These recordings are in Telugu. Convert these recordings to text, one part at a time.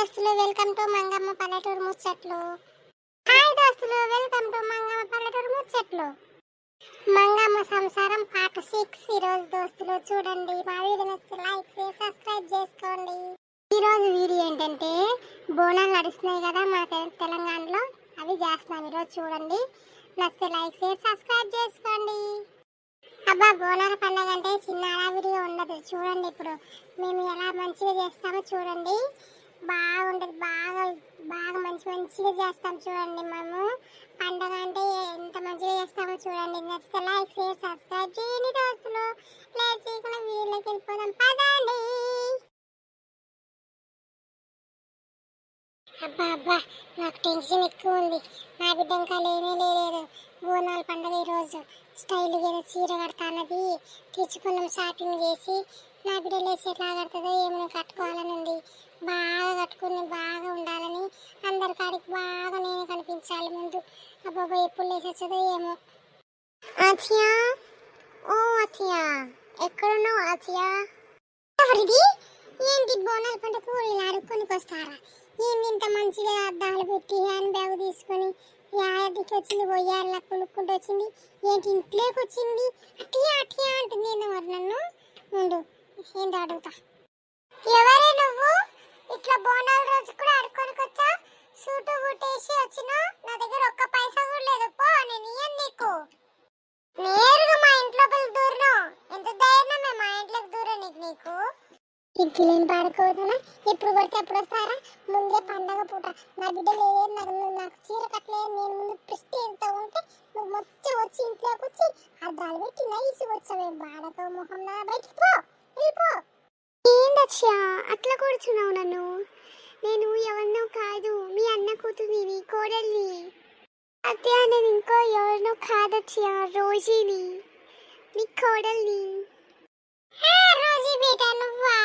దోస్తులు వెల్కమ్ టు మంగమ్మ పల్లెటూరు ముచ్చట్లు. హాయ్ దోస్తులు వెల్కమ్ టు మంగమ్మ పల్లెటూరు ముచ్చట్లు. మంగమ్మ సంసారం పార్ట్ సిక్స్ ఈరోజు దోస్తులు చూడండి. మా వీడియో నచ్చితే లైక్ చేసి సబ్స్క్రైబ్ చేసుకోండి. ఈరోజు వీడియో ఏంటంటే బోనాలు నడుస్తున్నాయి కదా మా తెలంగాణలో. అవి చేస్తున్నాం ఈరోజు చూడండి. నచ్చితే లైక్ చేసి సబ్స్క్రైబ్ చేసుకోండి. అబ్బా బోనాల పండుగ అంటే చిన్న వీడియో ఉండదు. చూడండి ఇప్పుడు మేము ఎలా మంచిగా చేస్తామో చూడండి. బాగుంటుంది. బాగా బాగా మంచి మంచిగా చేస్తాం చూడండి మేము పండగ అంటే ఎంత మంచిగా చేస్తామో చూడండి. నచ్చితే లైక్ షేర్ సబ్స్క్రైబ్ చేయండి దోస్తులు. ప్లేస్ చేయకుండా వీడియోలోకి వెళ్ళిపోదాం. పదండి. అబ్బా అబ్బా నాకు టెన్షన్ ఎక్కువ ఉంది. నా బిడ్డ ఇంకా లేనే లేదు బోనాల పండుగ ఈరోజు. స్టైల్ ఏదో చీర కడతానది తెచ్చుకున్నాం షాపింగ్ చేసి. నా బిడ్డ లేచి ఎట్లా కడుతుందో ఏమైనా కట్టుకోవాలని ఉంది బాగా కట్టుకుని బాగా ఉండాలని అందరి కాడికి బాగా నేను కనిపించాలి ముందు. అబ్బాబా ఎప్పుడు లేచొచ్చదో ఏమో. ఆచియా? ఓ ఆచియా ఎక్కడున్నావు ఆచియా? ఎవరిది? ఏంటి బోనాల పంట కూలీలు అడుక్కొని వస్తారా ఏంది ఇంత మంచిగా అద్దాలు పెట్టి హ్యాండ్ బ్యాగ్ తీసుకొని యాదికి వచ్చింది పోయారులా కొనుక్కుంటూ వచ్చింది? ఏంటి ఇంట్లోకి వచ్చింది అటియా అటియా అంటుంది ఏందో మరి నన్ను. ఉండు ఏందో అడుగుతా. ఎవరే నువ్వు? ఇట్లా బోనాల రోజు కూడా అడుక్కోనికి వచ్చా సూటు బుట్టేసి వచ్చినా? నా దగ్గర ఒక్క పైసా కూడా లేదు. పో నేను ఇయ్యను నీకు. నేరుగా మా ఇంట్లో దూరను? ఎంత ధైర్యమే మా ఇంట్లోకి దూరం నీకు నీకు? సిగ్గులేని పాడుకోవద్దునా ఎప్పుడు పడితే ఎప్పుడు వస్తారా? ముందే పండగ పూట. నా బిడ్డ లేదు నాకు నాకు చీర కట్టలేదు. నేను ముందు ప్రిస్టేజ్తో ఉంటే నువ్వు మొత్తం వచ్చి ఇంట్లోకి వచ్చి అద్దాలు పెట్టి నైసి వచ్చావే? బాడక మొహం నా బయటికి పో. వెళ్ళిపో ఏందచ్చా అట్లా కూర్చున్నావు నన్ను? నేను ఎవరినో కాదు మీ అన్న కూతురిని కోడల్ని. అత్తే నేను ఇంకో ఎవరినో కాదచ్చా రోజీని. నీ కోడల్ని. రోజీ బేట నువ్వా?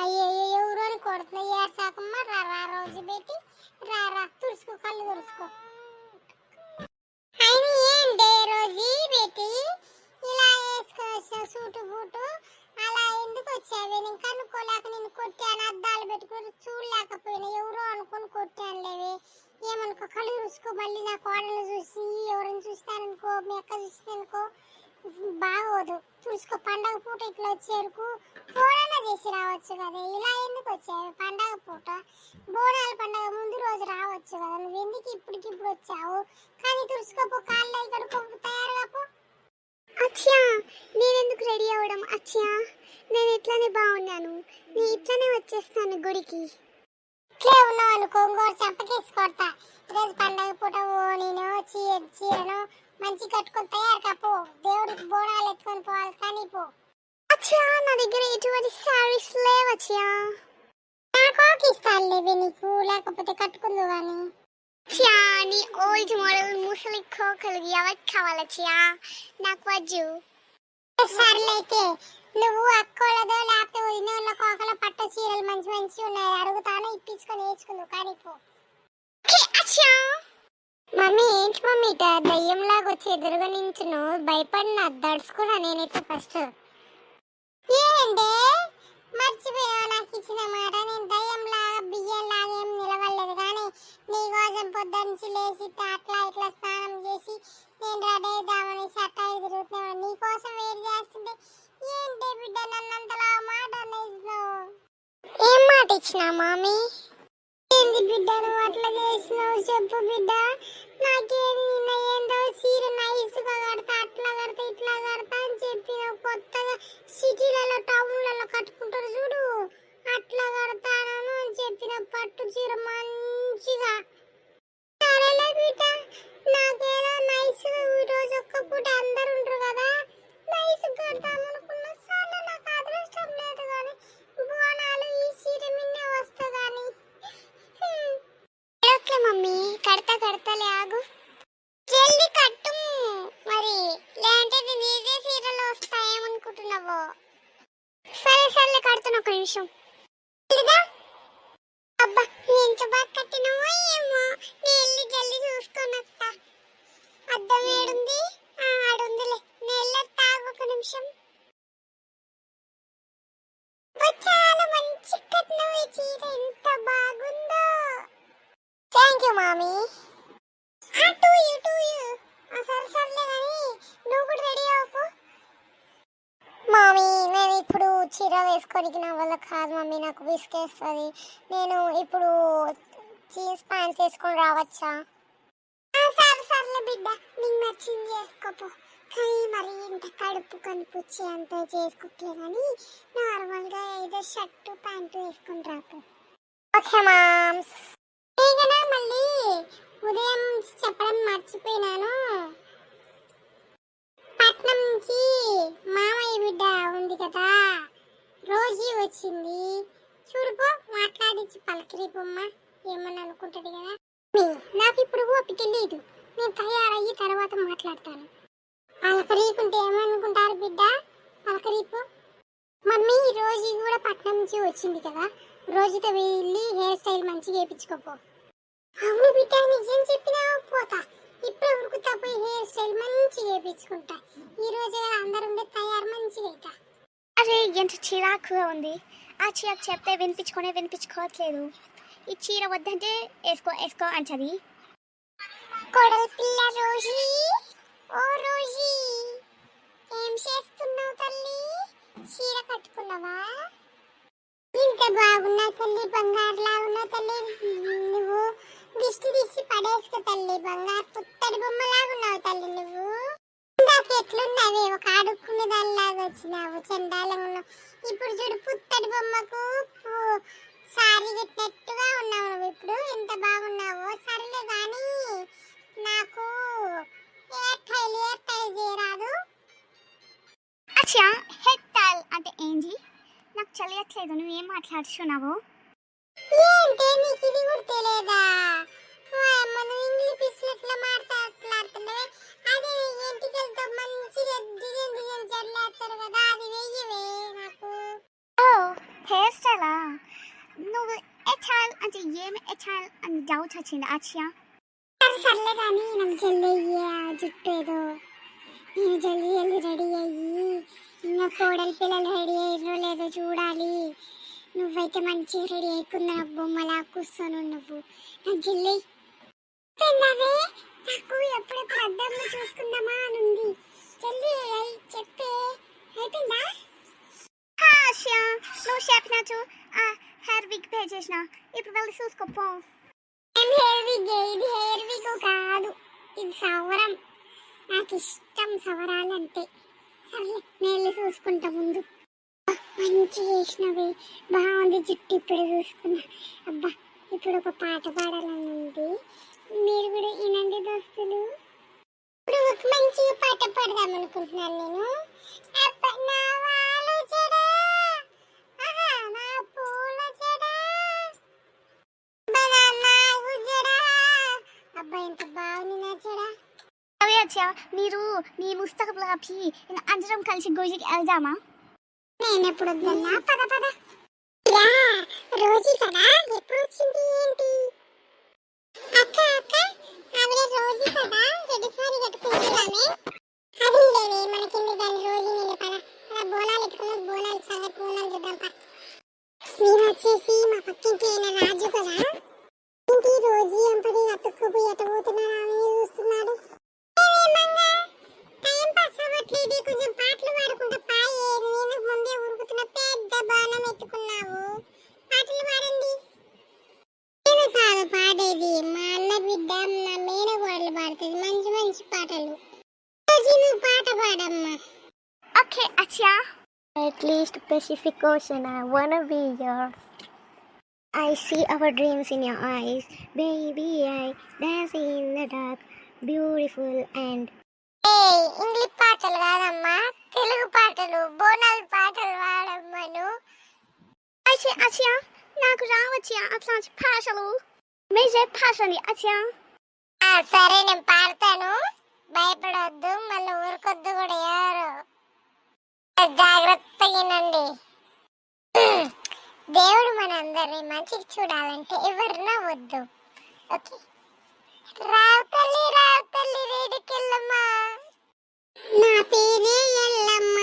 అయ్యో ఎవరో కొడుతున్నా ఏడు రా రా రోజీ బేటి. రా రా తుడుచుకో కళ్ళు తుడుచుకో అయినా ఏంటే రోజీ బేటి ఇలా వేసుకొని వచ్చావు సూటు బూటు అలా ఎందుకు వచ్చావే నేను కనుక్కోలేక నేను కొట్టాను అద్దాలు పెట్టుకుని చూడలేకపోయినా ఎవరో అనుకొని కొట్టాను లేవే ఏమనుకో కళ్ళు తుడుచుకో మళ్ళీ నా కోడలు చూసి ఎవరిని చూస్తాననుకో మీ అక్క చూస్తాననుకో బాగోదు. చూసుకో పండగ పూట ఇట్లా వచ్చేరుకు బోనాల చేసి రావచ్చు కదా. ఇలా ఎందుకు వచ్చావు? పండగ పూట బోనాల పండగ ముందు రోజు రావచ్చు కదా. నువ్వు ఎందుకు ఇప్పటికిప్పుడు వచ్చావు? కానీ తుడుచుకోపో కాళ్ళు ఇక్కడ తయారుగా అచ్చా నేనెందుకు రెడీ అవ్వడం? అచ్చా నేను ఇట్లానే బాగున్నాను. నేను ఇట్లానే వచ్చేస్తాను గుడికి. ఇట్లే ఉన్నావు అనుకో ఇంకోటి చంపకేసి కొడతా. ఈరోజు పండగ పూట ఓ నేను చీర చీరను మంచి కట్టుకొని తయారు కాపో దేవుడికి బోనాలు ఎత్తుకొని పోవాలి కానీ పో. అచ్చా నా దగ్గర ఎటువంటి సారీస్ లేవచ్చా నాకు ఇస్తాను లేవే నీకు లేకపోతే కట్టుకుందు కానీ చా నీ ఓల్డ్ మోడల్ ముసలి కోకలు ఎవరికి కావాలచ్చా నాకు వద్దు. సర్లైతే నువ్వు అక్కోళ్ళదో లేకపోతే వదినోళ్ళ కోకల పట్టు చీరలు మంచి మంచి ఉన్నాయి అడుగుతా తీసుకుని వేసుకుందు మమ్మీ ఏంటి మమ్మీ ఇట దయ్యంలాగా వచ్చి ఎదురుగా నించును భయపడిన దడుచుకున్నా నేనైతే ఫస్ట్ ఏంటే మర్చిపోయావు? నాకు ఇచ్చిన మాట నేను దయ్యంలాగా బియ్యంలాగా ఏం నిలవలేదు కానీ నీ కోసం పొద్దున్నుంచి లేచి అట్లా ఇట్లా స్నానం చేసి నేను రెడీ అవుదామని చట్టా తిరుగుతున్నాను నీ కోసం వెయిట్ చేస్తుంటే ఏంటి బిడ్డ నన్నంతలా మాట అనేసినావు ఏం మాట ఇచ్చిన మామీ ఏంది బిడ్డ? నువ్వు అట్లా చేసినావు చెప్పు బిడ్డ. నాకేది? నువ్వు సరే సర్లే కడుతున్నా ఒక నిమిషం. అబ్బా ఎంత బాగా కట్టినావో ఏమో నేను వెళ్ళి జల్లి చూసుకొని వస్తా అద్దం ఏడుంది? ఆడుందిలే. నేను వెళ్ళొస్తా ఒక నిమిషం. చాలా మంచి కట్టినవి ఈ చీర. ఎంత బాగుందో. Thank you mummy. అటు ఇటు అసలు సర్లే కానీ నువ్వు కూడా రెడీ అవ్వకు బాగా వేసుకోనికి నా వల్ల కాదు మమ్మీ నాకు విసుకేస్తుంది నేను ఇప్పుడు జీన్స్ ప్యాంట్స్ వేసుకొని రావచ్చా? సరే సర్లే బిడ్డ నీకు నచ్చింది చేసుకోపో కానీ మరి ఇంత కడుపు కనిపించే అంత చేసుకోవట్లే కానీ నార్మల్గా ఏదో షర్టు ప్యాంటు వేసుకొని రాపో ఓకే మామ్స్. మళ్ళీ? ఉదయం చెప్పడం మర్చిపోయినాను. పట్నం నుంచి మామయ్య బిడ్డ ఉంది కదా. రోజీ వచ్చింది. చూడుపో మాట్లాడించి పలకరి బొమ్మ ఏమని అనుకుంటది కదా. నాకు ఇప్పుడు ఓపిక లేదు. నేను తయారయ్యి తర్వాత మాట్లాడతాను. పలకరీకుంటే ఏమనుకుంటారు బిడ్డ? పలకరీపు. మమ్మీ ఈ రోజు కూడా పట్నం నుంచి వచ్చింది కదా. రోజుతో వెళ్ళి హెయిర్ స్టైల్ మంచిగా వేయించుకోపో. అవును బిడ్డ నిజం చెప్పినా పోతా. ఇప్పుడే ఉరుకుతా పోయి హెయిర్ స్టైల్ మంచిగా వేయించుకుంటా ఈ రోజు అందరు ఉండే తయారు మంచిగా అవుతా అరే ఎంత చిరాకుగా ఉంది. ఆ చీర చెప్తే వినిపించుకునే వినిపించుకోవట్లేదు. ఈ చీర వద్దంటే వేసుకో వేసుకో అంటది. కొడల పిల్ల రోజీ ఓ రోజీ. ఏం చేస్తున్నావు తల్లి? చీర కట్టుకున్నావా? ఇంత బాగున్నావు తల్లి బంగారులా ఉన్నావు తల్లి నువ్వు దిష్టి తీసి పడేసుకో తల్లి బంగారు పుత్తడి బొమ్మలాగున్నావు తల్లి నువ్వు. ఇందాక ఎట్లున్నావే? ఒక ఆడుకునే దానిలాగా వచ్చినావు చండాలంగా ఇప్పుడు చూడు పుత్తడి బొమ్మకు సారీ కట్టినట్టుగా ఉన్నావు నువ్వు. ఇప్పుడు ఎంత బాగున్నావో సరేలే కానీ నాకు హెయిర్ టైల్ హెయిర్ టైల్ చేయరాదు. అచ్చా హెడ్ టైల్ అంటే ఏంటి నాకు తెలియట్లేదు నువ్వు ఏం మాట్లాడుతున్నావు ఏంటి? డౌట్ వచ్చింది అచ్చా సరే సర్లే కానీ నాకు జల్దీ అయ్యి జుట్టు ఏదో. నేను జల్దీ జల్దీ రెడీ అయ్యి ఇంకా కోడలి పిల్లలు రెడీ అయ్యారో లేదో చూడాలి. నువ్వైతే మంచిగా రెడీ అయ్యకుండా నాకు బొమ్మలా కూర్చొని నువ్వు. నాకు జల్దీ తిన్నావే నాకు ఎప్పుడెప్పుడు అద్దంలో చూసుకుందామా అని ఉంది. అయ్యి చెప్పే. అయిపోయిందా? నువ్వు పే చేసిన ఇప్పుడు వెళ్ళి చూసుకోపో. ఏం ఇది హెయిర్ విగ్ కాదు. ఇది సవరం. నాకు ఇష్టం సవరాలంటే. సర్లే నేను చూసుకుంటా ముందు. మంచి చేసినవి. బాగుంది జుట్టు ఇప్పుడు చూసుకున్నా. అబ్బా ఇప్పుడు ఒక పాట పాడాలని ఉంది మీరు కూడా వినండి దోస్తులు. ఇప్పుడు ఒక మంచి పాట పాడదాం అనుకుంటున్నాను నేను. అవి అచ్చా మీరు నీ ముస్తకబుల్ ఆపి అందరం కలిసి గోజికి వెళ్దామా? నేను ఎప్పుడు వద్దన్నా? పద పద. యా రోజీ కదా. ఎప్పుడు వచ్చింది ఏంటి? అక్క అక్క ఆవిడ రోజీ కదా. రెడ్డి సారీ కట్టుకుంటున్నామే అది లేవే మనకింది దాని రోజీ నేను పద అలా బోనాలు ఎత్తుకున్నాం బోనాలు సంగతి బోనాలు చూద్దాం పా మీరు వచ్చేసి మా పక్కింటి అయిన రాజు కదా ఇంటి రోజీ ఎంపటి అతుక్కుపోయి ఎట పోతున్నారా అని చూస్తున్నాడు ఏమేమంగా? టైం పాస్ అవ్వట్లేదు కొంచెం పాటలు పాడుకుంటా పాయే నేను ముందే ఉరుకుతున్న పెద్ద బాణం ఎత్తుకున్నావు పాటలు పాడండి నేను కాదు పాడేది మా అన్న బిడ్డ నా మేనగోడలు పాడుతుంది మంచి మంచి పాటలు రోజు నువ్వు పాట పాడమ్మా ఓకే అచ్చా At least Pacific Ocean, I wanna be yours. I see our dreams in your eyes, baby. I dance in the dark, beautiful and ఏయ్ ఇంగ్లీష్ పాటలు కాదమ్మా తెలుగు పాటలు బోనాలు పాటలు పాడమ్మను అచ్చా అచ్చా నాకు రావచ్చా అట్లాంటి భాషలు మేజే భాషని అచ్చా ఆ, సరే నేను పాడతాను భయపడొద్దు మళ్ళీ ఊరుకొద్దు కూడా ఎవరు జాగ్రత్తగా వినండి. దేవుడు మనందరినీ మంచికి చూడాలంటే ఎవరినా వద్దు ఓకే? రావు తల్లి రావు తల్లి రేడికెళ్ళమ్మా నా పేరే ఎల్లమ్మ.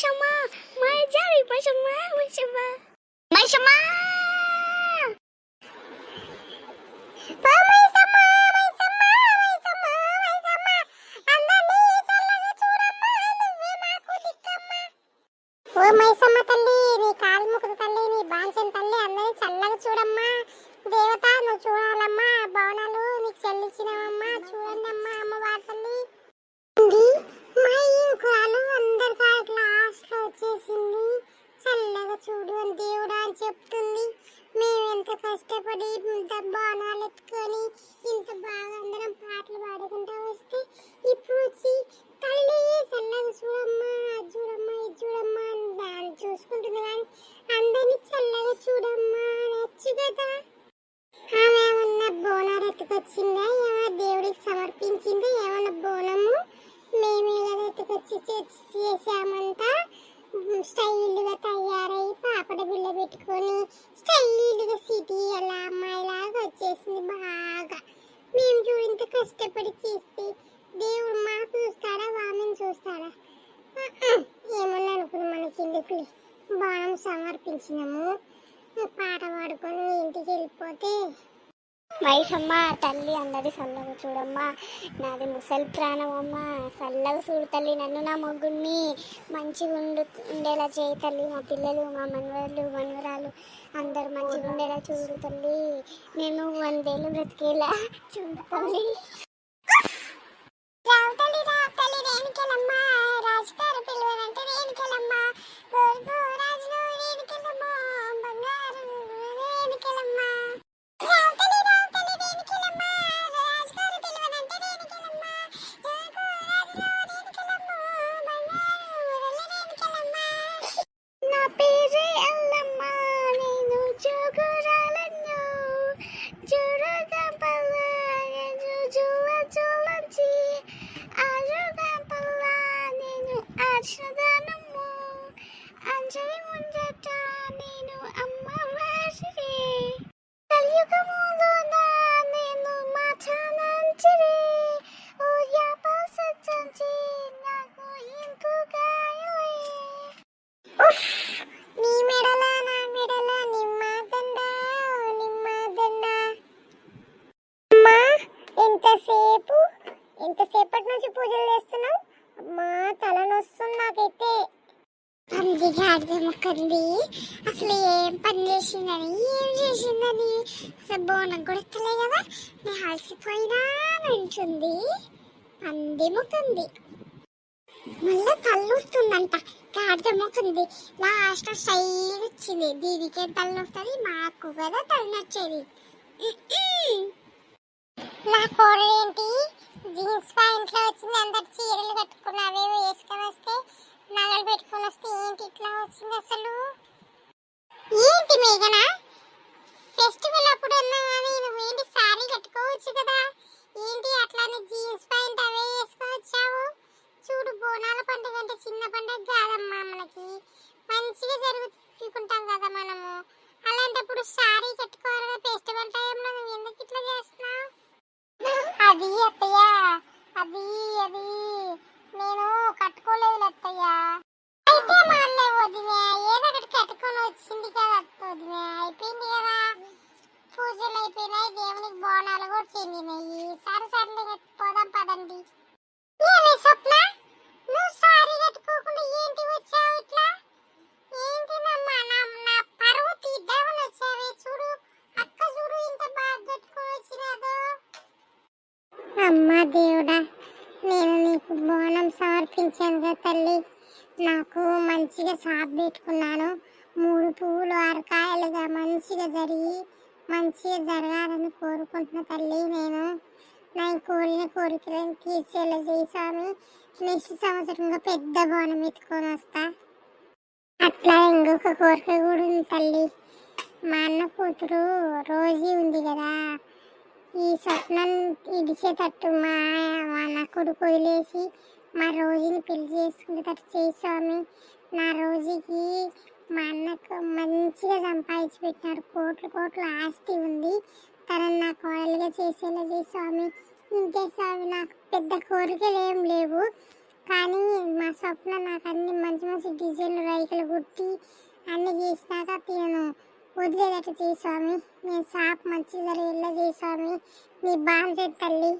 什么？我在家里干什么？为什么？కష్టపడి ఇంత బాణాలు ఎత్తుకొని ఇంత బాగా అందరం పాటలు పాడుకుంటా వస్తే ఇప్పుడు వచ్చి తల్లి చల్లగా చూడమ్మా అది చూడమ్మా ఇది చూడమ్మా అని దాన్ని చూసుకుంటుంది కానీ అందరినీ చల్లగా చూడమ్మా నచ్చు కదా. ఆమె ఏమన్నా బోనాలు ఎత్తుకొచ్చిందా? ఏమన్నా దేవుడికి సమర్పించిందా? ఏమన్నా బోనము? మేమే కదా ఎత్తుకొచ్చి చేసి- చేసామంతా స్టైల్గా తయారై పాపడ బిళ్ళ పెట్టుకొని స్టైల్గా సిటీ అలా అమ్మాయిలాగా వచ్చేసింది బాగా మేము చూడు ఇంత కష్టపడి చేస్తే దేవుడు మా చూస్తాడా వామిని చూస్తాడా? ఆ, ఆ, ఏమన్నా అనుకుని మనకి ఎందుకులే బాణం సమర్పించినాము. పాట పాడుకొని ఇంటికి వెళ్ళిపోతే. మైసమ్మ తల్లి అందరి చల్లగా చూడమ్మా. నాది ముసలి ప్రాణం అమ్మ. చల్లగా చూడు తల్లి నన్ను నా మొగ్గుని మంచిగా ఉండు ఉండేలా చేయి తల్లి. మా పిల్లలు మా మనవరాలు మనవరాలు అందరు మంచిగా ఉండేలా చూడు తల్లి. నేను వందేళ్ళు బ్రతికేలా చూడు తల్లి. పంది మొక్కంది మళ్ళీ తల్లు వస్తుందంట లాస్ట్ సైడ్ వచ్చింది. దీనికే తల్లొస్తుంది మాకు కదా తల్లి నచ్చేది నా కోడలు ఏంటి? జీన్స్ ప్యాంట్లో వచ్చింది అందరు చీరలు కట్టుకుని అవేవో వేసుకొని వస్తే నగలు పెట్టుకొని వస్తే ఏంటి ఇట్లా వచ్చింది అసలు? ఏంటి మేఘన? ఫెస్టివల్ అప్పుడు అన్నా కానీ నువ్వేంటి ఏంటి కట్టుకోవచ్చు కదా? ఏంటి అట్లానే జీన్స్ ప్యాంట్ అవే వేసుకొని వచ్చావు చూడు బోనాల పండుగ అంటే చిన్న పండుగ కాదమ్మా మనకి. మంచిగా జరుగుతుంటాం కదా మనము. అలాంటప్పుడు సారీ కట్టుకోవాలి ఫెస్టివల్ అమ్మా దేవుడా నేను నీకు బోనం సమర్పించాను కదా తల్లి. నాకు మంచిగా సాప్ పెట్టుకున్నాను. మూడు పువ్వులు ఆరు కాయలుగా మంచిగా జరిగి మంచిగా జరగాలని కోరుకుంటున్న తల్లి నేను. నా కోరిన కోరికలను తీర్చేలా చేయి స్వామి. నెక్స్ట్ సంవత్సరంగా పెద్ద బోనం ఎత్తుకొని వస్తా. అట్లా ఇంకొక కోరిక కూడా ఉంది తల్లి. మా అన్న కూతురు రోజీ ఉంది కదా. ఈ స్వప్నం ఇడిచేటట్టు మా మా నా కొడుకు వదిలేసి మా రోజుని పెళ్ళి చేసుకునేటట్టు చేయి స్వామి. నా రోజుకి మా అన్నకు మంచిగా సంపాదించి పెట్టినాడు కోట్లు కోట్ల ఆస్తి ఉంది. తనని నా కోడలుగా చేసేలా చేయి స్వామి. ఇంకే స్వామి నాకు పెద్ద కోరికలు ఏం లేవు. కానీ మా స్వప్న నాకు అన్ని మంచి మంచి డిజైన్లు రైకలు కుట్టి అన్నీ చేసినాక తినను వదిలేదట చేయి స్వామి నేను సాప్ మంచి జరిగేలా చేయి స్వామి నీ బాగా తల్లి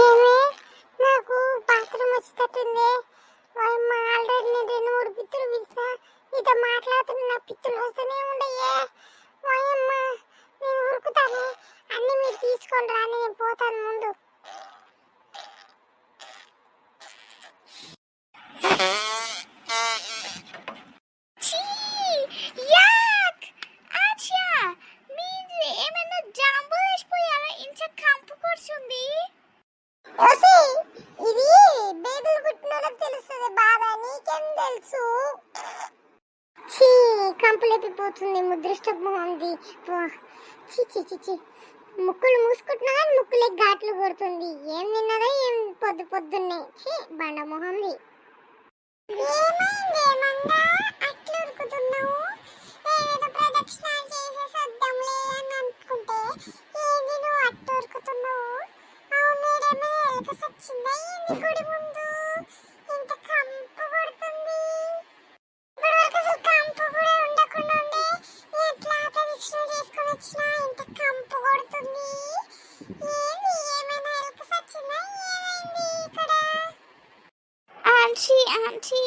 ఏమే నాకు బాత్రూమ్ వచ్చేటట్టుంది మా ఆల్రెడీ నేను రెండు మూడు పిత్తులు పిలిచా నీతో మాట్లాడుతున్న నా పిత్తులు వస్తూనే ఉండయ్యే వాయమ్మ నేను ఉరుకుతాను అన్ని మీరు తీసుకోండి రా నేను పోతాను ముందు ఛీ! యాక్! ఆచ్యా! మీరు ఏమైనా జాంబులు వేసిపోయారా ఇంత కంపు కూర్చుంది ఓసి ఇది బేబుల్ కుట్టినోళ్ళకి తెలుస్తుంది బాధ నీకేం తెలుసు చీ కంపులేపిపోతుంది ముద్రిష్ట ఉంది చీ చీ చీ చీ ముక్కులు మూసుకుంటున్నా కానీ ముక్కులే ఘాట్లు కొడుతుంది. ఏం తిన్నదో ఏం పొద్దు పొద్దున్నే. చీ బండ మొహంది అనుకుంటే ఏంది నువ్వు అవును ఎలక సచ్చిందా ఏంది గుడి ముందు? వచ్చినా ఇంత కంపు కొడుతుంది? ఏంది? ఏమైనా ఎలక సచ్చిందా? ఏమైంది ఇక్కడ? ఆంటీ ఆంటీ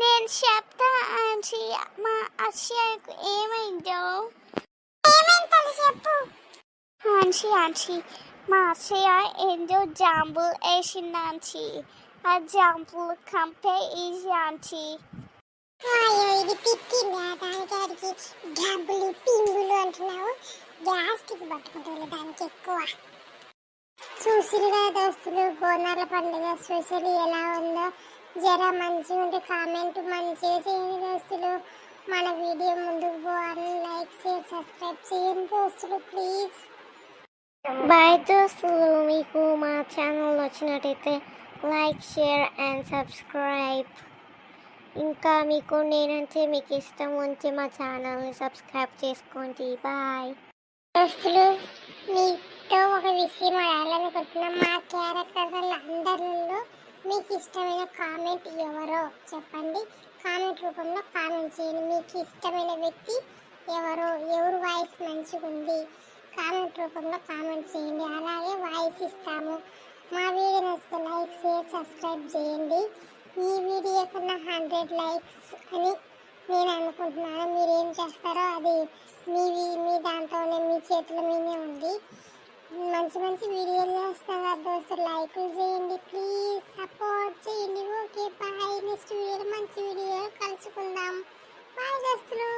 నేను చెప్తా ఆంటీ. మా అక్షయకు ఏమైందో? ఏమైంది తల్లి చెప్పు. Aunty aunty. మా అక్షయ ఏందో జాంబులు వేసింది ఆంటీ. ఆ జాంబులు కంపే ఈజీ ఆంటీ. అయ్యో ఇది పిక్కిందా దానికి అడిగి డబ్బులు పింగులు అంటున్నావు. గ్యాస్ట్రిక్ పట్టుకుంటుంది దానికి ఎక్కువ. చూసిరుగా దోస్తులు బోనాల పండుగ స్పెషల్ ఎలా ఉందో జర మంచిగా ఉంటే కామెంట్ మంచిగా చేయండి దోస్తులు. మన వీడియో ముందుకు పోవాలి లైక్ షేర్ సబ్స్క్రైబ్ చేయండి దోస్తులు ప్లీజ్. బాయ్ దోస్తులు మీకు మా ఛానల్ వచ్చినట్టయితే లైక్ షేర్ అండ్ సబ్స్క్రైబ్. ఇంకా మీకు నేనంటే మీకు ఇష్టం ఉంటే మా ఛానల్ని సబ్స్క్రైబ్ చేసుకోండి. బాయ్. దోస్తులు మీతో ఒక విషయం అడగాలనుకుంటున్నాం. మా క్యారెక్టర్ల అందరిలో మీకు ఇష్టమైన కామెంట్ ఎవరో చెప్పండి. కామెంట్ రూపంలో కామెంట్ చేయండి. మీకు ఇష్టమైన వ్యక్తి ఎవరో ఎవరు వాయిస్ మంచిగా ఉంది? కామెంట్ రూపంలో కామెంట్ చేయండి. అలాగే వాయిస్ ఇస్తాము. మా వీడియో నచ్చితే లైక్ షేర్ సబ్స్క్రైబ్ చేయండి. ఈ వీడియో కన్నా హండ్రెడ్ లైక్స్ అని నేను అనుకుంటున్నాను. మీరు ఏం చేస్తారో అది మీ మీ దాంతోనే మీ చేతుల మీదే ఉంది మంచి మంచి వీడియోలు చేస్తాం కదా దోస్తులు లైకులు చేయండి ప్లీజ్ సపోర్ట్ చేయండి. Okay bye. నెక్స్ట్ వీడియోలో మంచి వీడియో కలుసుకుందాం. బాయ్ దోస్తులు.